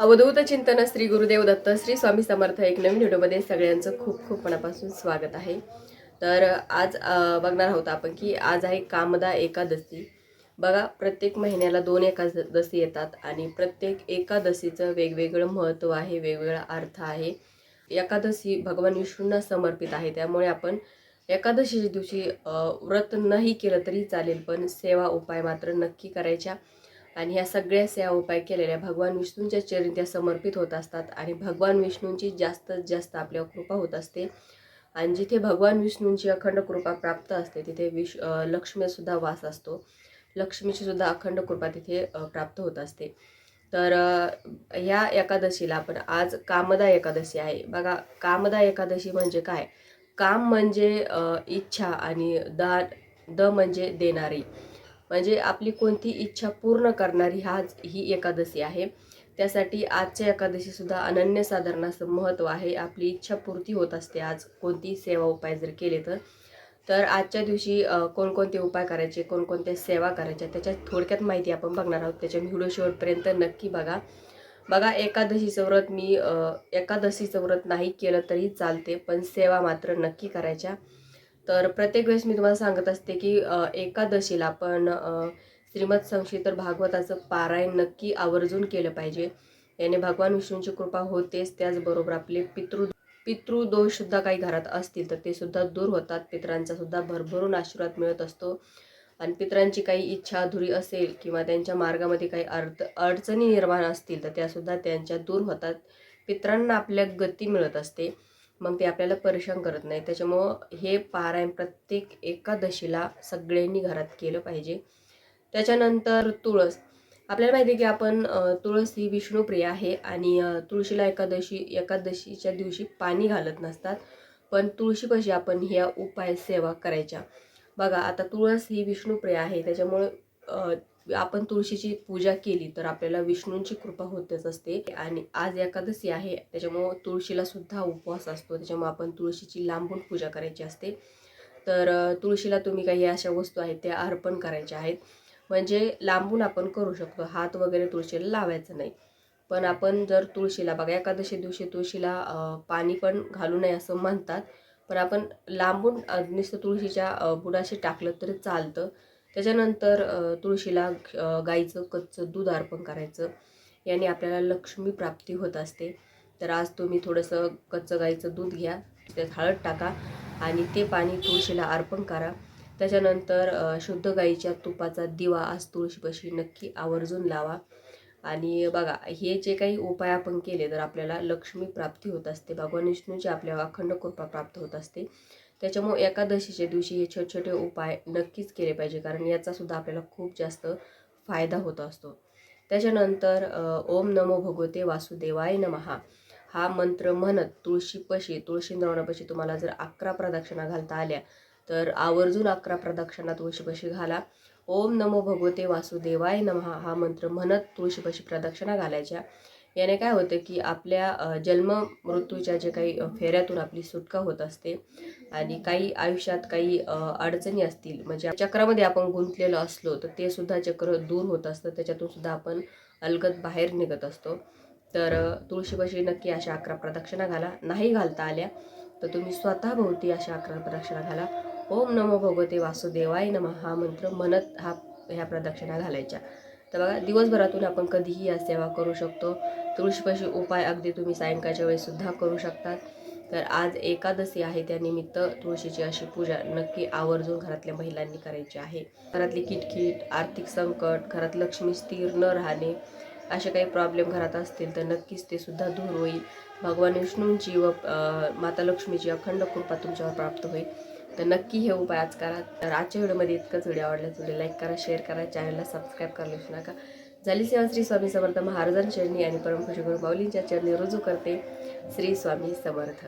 अवधूत चिंतन श्री गुरुदेव दत्त श्री स्वामी समर्थ एक नवीन व्हिडिओमध्ये सगळ्यांचं खूप खूप मनापासून स्वागत आहे. तर आज बघणार आहोत आपण की आज आहे कामदा एकादशी. बघा प्रत्येक महिन्याला दोन एकादशी येतात आणि प्रत्येक एकादशीचं वेगवेगळं महत्त्व आहे वेगवेगळा अर्थ आहे. एकादशी भगवान विष्णूंना समर्पित आहे त्यामुळे आपण एकादशीच्या दिवशी व्रत नाही केलं तरी चालेल पण सेवा उपाय मात्र नक्की करायच्या. आणि ह्या सगळ्या सेवा उपाय केलेल्या भगवान विष्णूंच्या चरणी त्या समर्पित होत असतात आणि भगवान विष्णूंची जास्तीत जास्त आपल्यावर कृपा होत असते. आणि जिथे भगवान विष्णूंची अखंड कृपा प्राप्त असते तिथे विश लक्ष्मीसुद्धा वास असतो. लक्ष्मीची सुद्धा अखंड कृपा तिथे प्राप्त होत असते. तर ह्या एकादशीला आपण आज कामदा एकादशी आहे. बघा कामदा एकादशी म्हणजे काय? काम म्हणजे इच्छा आणि दान द म्हणजे देणारी. म्हणजे आपली कोणती इच्छा पूर्ण करणारी हा ही एकादशी आहे. त्यासाठी आजच्या एकादशीसुद्धा अनन्यसाधारण असं महत्त्व आहे. आपली इच्छा पूर्ती होत असते. आज कोणती सेवा उपाय जर केले तर तर आजच्या दिवशी कोणकोणते उपाय करायचे कोणकोणत्या सेवा करायच्या त्याच्यात थोडक्यात माहिती आपण बघणार आहोत. त्याच्या व्हिडिओ शेवटपर्यंत नक्की बघा. बघा एकादशीचं व्रत मी एकादशीचं व्रत नाही केलं तरी चालते पण सेवा मात्र नक्की करायच्या. तर प्रत्येक वेळेस मी तुम्हाला सांगत असते की एकादशीला आपण अ, श्रीमद संक्षितर भागवताचं पारायण नक्की आवर्जून केलं पाहिजे. याने भगवान विष्णूंची कृपा होतेच त्याचबरोबर आपले पितृ पितृदोषसुद्धा काही घरात असतील तर ते सुद्धा दूर होतात. पितरांचा सुद्धा भरभरून आशीर्वाद मिळत असतो. आणि पितरांची काही इच्छा अधुरी असेल किंवा त्यांच्या मार्गामध्ये काही अर्थ अडचणी निर्माण असतील तर त्यासुद्धा त्यांच्या दूर होतात. पितरांना आपल्या गती मिळत असते. मग ते आपल्याला परेशान करत नाही. त्याच्यामुळं हे पारायण प्रत्येक एकादशीला सगळ्यांनी घरात केलं पाहिजे. त्याच्यानंतर तुळस. आपल्याला माहिती आहे की आपण तुळस ही विष्णुप्रिय आहे आणि तुळशीला एकादशी एकादशीच्या दिवशी पाणी घालत नसतात. पण तुळशीपाशी आपण ह्या उपाय सेवा करायच्या. बघा आता तुळस ही विष्णुप्रिय आहे. त्याच्यामुळे आपण तुळशीची पूजा केली तर आपल्याला विष्णूंची कृपा होतच असते. आणि आज एकादशी आहे त्याच्यामुळं तुळशीला सुद्धा उपवास असतो. त्याच्यामुळे आपण तुळशीची लांबून पूजा करायची असते. तर तुळशीला तुम्ही काही अशा वस्तू आहेत त्या अर्पण करायच्या आहेत. म्हणजे लांबून आपण करू शकतो. हात वगैरे तुळशीला लावायचं नाही. पण आपण जर तुळशीला बघा एकादशी दिवशी तुळशीला पाणी पण घालू नये असं म्हणतात. पण आपण लांबून नुसतं तुळशीच्या बुडाशी टाकलं तरी चालतं. त्याच्यानंतर तुळशीला गाईचं कच्चं दूध अर्पण करायचं. याने आपल्याला लक्ष्मी प्राप्ती होत असते. तर आज तुम्ही थोडंसं कच्चं गाईचं दूध घ्या त्यात हळद टाका आणि ते पाणी तुळशीला अर्पण करा. त्याच्यानंतर शुद्ध गाईच्या तुपाचा दिवा आज तुळशीपाशी नक्की आवर्जून लावा. आणि बघा हे जे काही उपाय आपण केले तर आपल्याला लक्ष्मी प्राप्ती होत असते. भगवान विष्णूची आपल्याला अखंड कृपा प्राप्त होत असते. त्याच्यामुळे एकादशीच्या दिवशी हे छोटे छोटे उपाय नक्कीच केले पाहिजे. कारण याचासुद्धा आपल्याला खूप जास्त फायदा होत असतो. त्याच्यानंतर ओम नमो भगवते वासुदेवाय नमहा हा मंत्र म्हणत तुळशीपशी तुळशींद्रवणापाशी तुम्हाला जर अकरा प्रदक्षिणा घालता आल्या तर आवर्जून अकरा प्रदक्षिणा तुळशीपशी घाला. ओम नमो भगवते वासुदेवाय नमहा हा मंत्र म्हणत तुळशीपाशी प्रदक्षिणा घालायच्या. याने काय होतं की आपल्या जन्म मृत्यूच्या जे काही फेऱ्यातून आपली सुटका होत असते आणि काही आयुष्यात काही अडचणी असतील म्हणजे चक्रामध्ये आपण गुंतलेलो असलो तर ते सुद्धा चक्र दूर होत असतं. त्याच्यातून सुद्धा आपण अलगद बाहेर निघत असतो. तर तुळशीपाशी नक्की अशा अकरा प्रदक्षिणा घाला. नाही घालता आल्या तर तुम्ही स्वतः भोवती अशा अकरा प्रदक्षिणा घाला. ओम नमो भगवते वासुदेवाय नमः हा मंत्र म्हणत हा ह्या प्रदक्षिणा घालायच्या. तर बघा दिवसभरातून आपण कधीही या सेवा करू शकतो. तुळशीपाशी उपाय अगदी तुम्ही सायंकाळच्या वेळेसुद्धा करू शकतात. तर आज एकादशी आहे त्यानिमित्त तुळशीची अशी पूजा नक्की आवर्जून घरातल्या महिलांनी करायची आहे. घरातली किटकिट आर्थिक संकट घरात लक्ष्मी स्थिर न राहणे असे काही प्रॉब्लेम घरात असतील तर नक्कीच ते सुद्धा दूर होईल. भगवान विष्णूंची व माता लक्ष्मीची अखंड कृपा तुमच्यावर प्राप्त होईल. तर नक्की हे उपाय आज करा. तर आजच्या व्हिडिओमध्ये इतकंच. व्हिडिओ आवडला व्हिडिओ लाईक करा शेअर करा चॅनलला सबस्क्राईब करायला विसरू नका. झाली सेवा श्री स्वामी समर्थ महाराजांच्या चरणी आणि परमपूज्य गुरु माऊलींच्या चरणी रुजू करते. श्री स्वामी समर्थ.